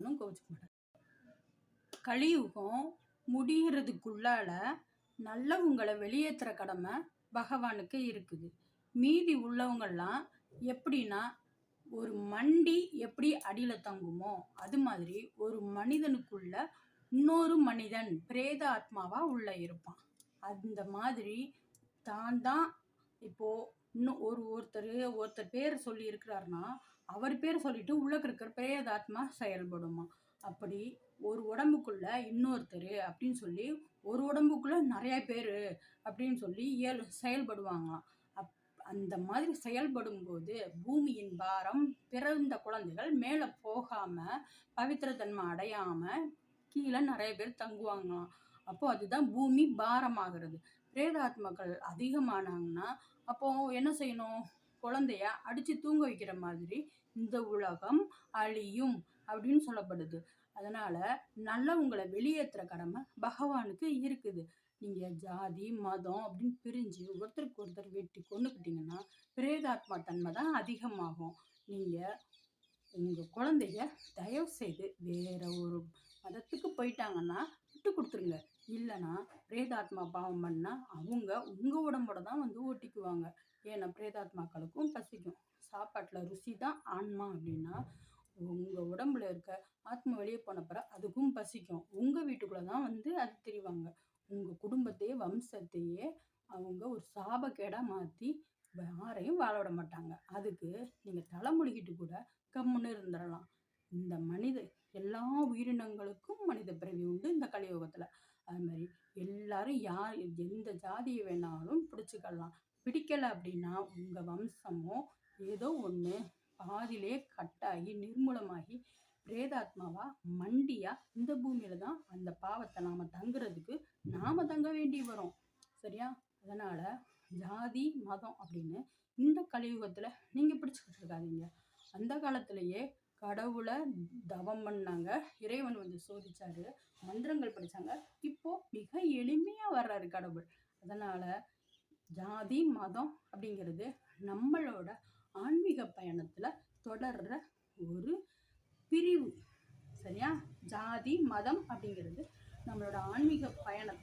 ஒன்றும் கோவிச்சுக்க மாட்டாங்க கலியுகம் முடிகிறதுக்குள்ளால நல்லவங்களை வெளியேற்றுற கடமை பகவானுக்கு இருக்குது. மீதி உள்ளவங்கள்லாம் எப்படின்னா ஒரு மண்டி எப்படி அடியில் தங்குமோ அது மாதிரி ஒரு மனிதனுக்குள்ள இன்னொரு மனிதன் பிரேத ஆத்மாவாக உள்ளே இருப்பான். அந்த மாதிரி தான் தான் இப்போது இன்னும் ஒரு ஒருத்தர் ஒருத்தர் பேர் சொல்லி இருக்கிறாருன்னா அவர் பேர் சொல்லிட்டு உள்ளக்கு இருக்கிற பிரேதாத்மா செயல்படுமா? அப்படி ஒரு உடம்புக்குள்ள இன்னொருத்தர் அப்படின்னு சொல்லி ஒரு உடம்புக்குள்ள நிறைய பேர் அப்படின்னு சொல்லி இயல் செயல்படுவாங்களாம் அப் அந்த மாதிரி செயல்படும் போது பூமியின் பாரம் பிறந்த குழந்தைகள் மேலே போகாமல் பவித்திரத்தன்மை அடையாமல் கீழே நிறைய பேர் தங்குவாங்களாம். அப்போ அதுதான் பூமி பாரமாகிறது. பிரேதாத்மாக்கள் அதிகமானாங்கன்னா அப்போ என்ன செய்யணும்? குழந்தைய அடித்து தூங்க வைக்கிற மாதிரி இந்த உலகம் அழியும் அப்படின்னு சொல்லப்படுது. அதனால நல்லவங்களை வெளியேற்றுற கடமை பகவானுக்கு இருக்குது. நீங்கள் ஜாதி மதம் அப்படின்னு பிரிஞ்சு ஒருத்தருக்கு ஒருத்தர் வெட்டி கொண்டுக்கிட்டீங்கன்னா பிரேதாத்மா தன்மை தான் அதிகமாகும். நீங்கள் உங்கள் குழந்தைய தயவு செய்து வேற ஒரு மதத்துக்கு போயிட்டாங்கன்னா விட்டு கொடுத்துருங்க. இல்லைன்னா பிரேதாத்மா பாவம் பண்ணால் அவங்க உங்கள் உடம்போட தான் வந்து ஓட்டிக்குவாங்க ஏன்னா பிரேதாத்மாக்களுக்கும் பசிக்கும். சாப்பாட்டில் ருசி தான் ஆன்மா அப்படின்னா உங்கள் உடம்புல இருக்க ஆத்மா வெளியே போன அதுக்கும் பசிக்கும். உங்கள் வீட்டுக்குள்ளே தான் வந்து அது தெரிவாங்க. உங்கள் குடும்பத்தையே வம்சத்தையே அவங்க ஒரு சாபக்கேடாக மாற்றி யாரையும் வாழ விட மாட்டாங்க. அதுக்கு நீங்கள் தலைமுடிக்கிட்டு கூட கம்முன்னு இருந்துடலாம் இந்த மனித எல்லா உயிரினங்களுக்கும் மனித பிறவி உண்டு இந்த கலியுகத்தில். அது மாதிரி எல்லாரும் யார் எந்த ஜாதியை வேணாலும் பிடிச்சிக்கலாம். பிடிக்கலை அப்படின்னா உங்கள் வம்சமோ ஏதோ ஒன்று பாதிலே கட்டாகி நிர்மூலமாகி பிரேதாத்மாவா மண்டியா இந்த பூமியில தான் அந்த பாவத்தை நாம தங்குறதுக்கு நாம தங்க வேண்டி வரும். சரியா? அதனால ஜாதி மதம் அப்படின்னு இந்த கலியுகத்துல நீங்க பிடிச்சுக்கிட்டு இருக்காதீங்க. அந்த காலத்திலேயே கடவுளை தவம் பண்ணாங்க. இறைவன் வந்து சோதிச்சாரு மந்திரங்கள் படித்தாங்க இப்போ மிக எளிமையாக வர்றாரு கடவுள். அதனால் ஜாதி மதம் அப்படிங்கிறது நம்மளோட ஆன்மீக பயணத்தில் தொடர்ற ஒரு பிரிவு. சரியா? ஜாதி மதம் அப்படிங்கிறது நம்மளோட ஆன்மீக பயணத்தில்